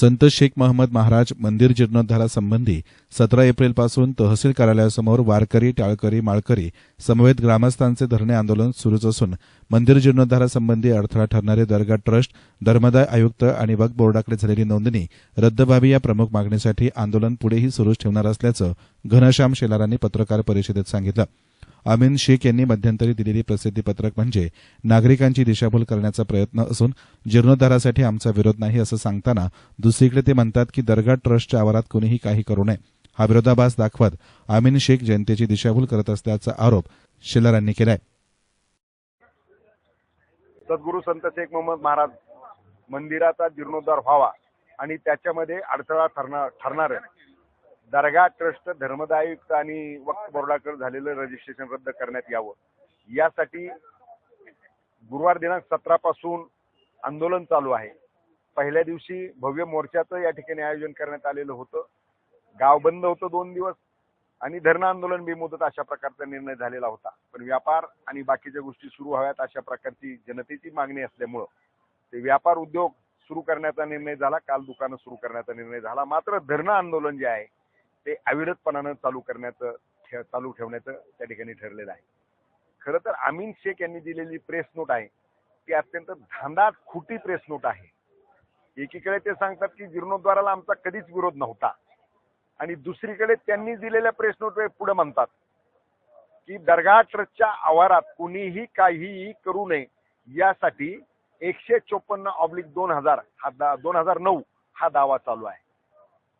संत शेख महम्मद महाराज मंदिर जीर्णोद्धारासंबंधी सतरा एप्रिलपासून तहसील कार्यालयासमोर वारकरी टाळकरी माळकरी समवेत ग्रामस्थांचे धरणे आंदोलन सुरूच असून मंदिर जीर्णोद्धारासंबंधी अडथळा ठरणारे दर्गा ट्रस्ट धर्मदाय आयुक्त आणि वक्फ बोर्डाकडे झालेली नोंदणी रद्द व्हावी या प्रमुख मागणीसाठी आंदोलन पुढेही सुरूच ठेवणार असल्याचं घनश्याम शेलारांनी पत्रकार परिषदेत सांगितलं. अमीन शेख यांनी मध्यंतरी दिलेली प्रसिद्धीपत्रक म्हणजे नागरिकांची दिशाभूल करण्याचा प्रयत्न असून जीर्णोद्धारासाठी आमचा विरोध नाही असं सांगताना दुसरीकडे ते म्हणतात की दर्गा ट्रस्टच्या आवारात कोणीही काही करू नये. हा विरोधाभास दाखवत अमीन शेख जनतेची दिशाभूल करत असल्याचा आरोप शेलारांनी केलाय. सद्गुरू संत शेख मोहम्मद महाराज मंदिराचा जीर्णोद्धार व्हावा आणि त्याच्यामध्ये अडथळा ठरणार ठरणार दर्गा ट्रस्ट धर्मदायुक्त आणि वक्त बोर्डाकडे झालेलं रजिस्ट्रेशन रद्द करण्यात यावं. यासाठी गुरुवार दिनांक सतरा पासून आंदोलन चालू आहे. पहिल्या दिवशी भव्य मोर्चाचं या ठिकाणी आयोजन करण्यात आलेलं होतं. गाव बंद होतं दोन दिवस आणि धरणं आंदोलन बेमुदत अशा प्रकारचा निर्णय झालेला होता. पण व्यापार आणि बाकीच्या गोष्टी सुरू व्हाव्यात अशा प्रकारची जनतेची मागणी असल्यामुळं ते व्यापार उद्योग सुरू करण्याचा निर्णय झाला. काल दुकानं सुरू करण्याचा निर्णय झाला. मात्र धरणं आंदोलन जे आहे ते अविरतपणानं चालू करण्याचं ठे- चालू ठेवण्याचं त्या ठिकाणी ठरलेलं आहे. खरं तर अमीन शेख यांनी दिलेली प्रेस नोट आहे ती अत्यंत धांदात खुटी प्रेस नोट आहे. एकीकडे ते सांगतात की जीर्णोद्वाराला आमचा कधीच विरोध नव्हता आणि दुसरीकडे त्यांनी दिलेल्या प्रेस नोट पुढे म्हणतात की दर्गा ट्रस्टच्या आवारात कुणीही काहीही करू नये यासाठी एकशे चोपन्न ऑब्लिक दोन हजार हा दोन हजार नऊ हा दावा चालू आहे.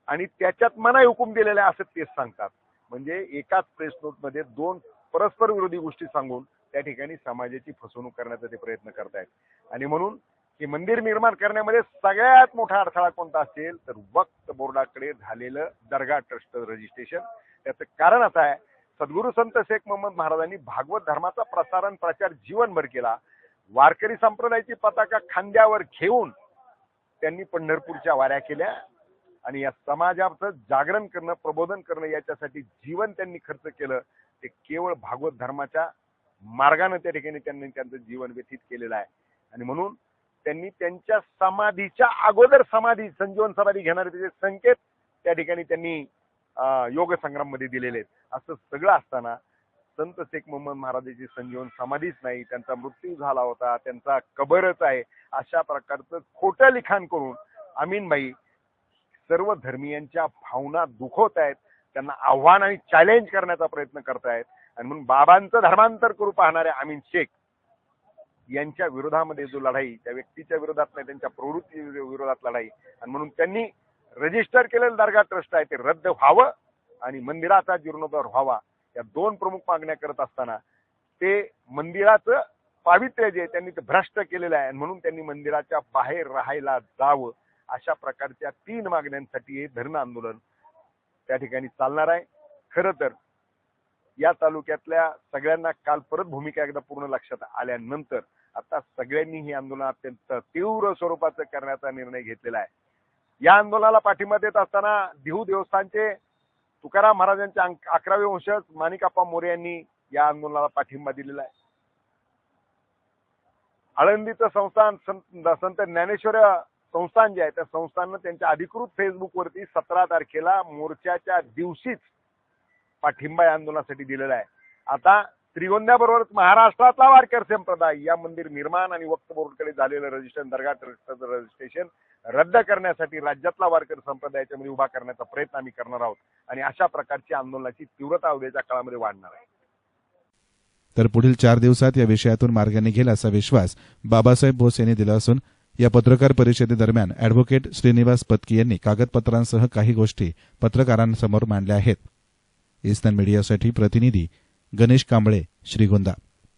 आणि त्याच्यात मनाई हुकूम दिलेले असं तेच सांगतात. म्हणजे एकाच प्रेस नोटमध्ये दोन परस्पर विरोधी गोष्टी सांगून त्या ठिकाणी समाजाची फसवणूक करण्याचा ते प्रयत्न करतायत. आणि म्हणून हे मंदिर निर्माण करण्यामध्ये सगळ्यात मोठा अडथळा कोणता असेल तर वक्त बोर्डाकडे झालेलं दर्गा ट्रस्ट रजिस्ट्रेशन त्याचं कारण असं आहे सद्गुरू संत शेख मोहम्मद महाराजांनी भागवत धर्माचा प्रसारण प्रचार जीवनभर केला. वारकरी संप्रदायाची पताका खांद्यावर घेऊन त्यांनी पंढरपूरच्या वाऱ्या केल्या. आणि या समाजाचं जागरण करणं प्रबोधन करणं याच्यासाठी जीवन त्यांनी खर्च केलं ते केवळ भागवत धर्माच्या मार्गाने त्या ठिकाणी त्यांनी त्यांचं जीवन व्यतीत केलेलं आहे. आणि म्हणून त्यांनी त्यांच्या समाधीच्या अगोदर समाधी संजीवन समाधी घेणारे त्याचे संकेत त्या ठिकाणी त्यांनी योग संग्राममध्ये दिलेले आहेत. असं सगळं असताना संत शेख मोहम्मद महाराजांची संजीवन समाधीच नाही त्यांचा मृत्यू झाला होता त्यांचा कबरच आहे अशा प्रकारचं खोटं लिखाण करून अमीनबाई सर्व धर्मियांच्या भावना दुखवत आहेत त्यांना आव्हान आणि चॅलेंज करण्याचा प्रयत्न करतायत आणि म्हणून बाबांचं धर्मांतर करू पाहणारे अमीन शेख यांच्या विरोधामध्ये जो लढाई त्या व्यक्तीच्या विरोधात नाही त्यांच्या प्रवृत्ती विरोधात लढाई. आणि म्हणून त्यांनी रजिस्टर केलेलं दर्गा ट्रस्ट आहे ते रद्द व्हावं आणि मंदिराचा जीर्णोद्धार व्हावा या दोन प्रमुख मागण्या करत असताना ते मंदिराचं पावित्र्य जे आहे त्यांनी ते भ्रष्ट केलेलं आहे. आणि म्हणून त्यांनी मंदिराच्या बाहेर राहायला जावं. अशा प्रकारच्या तीन मागण्यांसाठी हे धरणं आंदोलन त्या ठिकाणी चालणार आहे. खरं तर या तालुक्यातल्या सगळ्यांना काल परत भूमिका एकदा पूर्ण लक्षात आल्यानंतर आता सगळ्यांनी ही आंदोलन अत्यंत तीव्र स्वरूपाचं करण्याचा निर्णय घेतलेला आहे. या आंदोलनाला पाठिंबा देत असताना देहू देवस्थानचे तुकाराम महाराजांचे अकरावे वंशज माणिकाप्पा मोरे यांनी या आंदोलनाला पाठिंबा दिलेला आहे. आळंदीचं संस्थान संत ज्ञानेश्वर संस्थान जे आहे त्या संस्थाननं त्यांच्या अधिकृत फेसबुकवरती सतरा तारखेला मोर्चाच्या दिवशीच पाठिंबा या आंदोलनासाठी दिलेला आहे. आता त्रिगोंद्याबरोबरच महाराष्ट्रातला वारकर संप्रदाय या मंदिर निर्माण आणि वक्त बोर्डकडे झालेलं रजिस्ट्रेशन दर्गा ट्रस्टचं रजिस्ट्रेशन रद्द करण्यासाठी राज्यातला वारकर संप्रदायाच्या मध्ये उभा करण्याचा प्रयत्न आम्ही करणार आहोत. आणि अशा प्रकारची आंदोलनाची तीव्रता उद्याच्या काळामध्ये वाढणार आहे. तर पुढील चार दिवसात या विषयातून मार्ग निघेल असा विश्वास बाबासाहेब बोस यांनी दिला असून या पत्रकार परिषदेदरम्यान अॅडव्होकेट श्रीनिवास पत्की यांनी कागदपत्रांसह काही गोष्टी पत्रकारांसमोर मांडल्या आहेत. इस्टर्न मीडियासाठी प्रतिनिधी गणेश कांबळे श्रीगोंदा.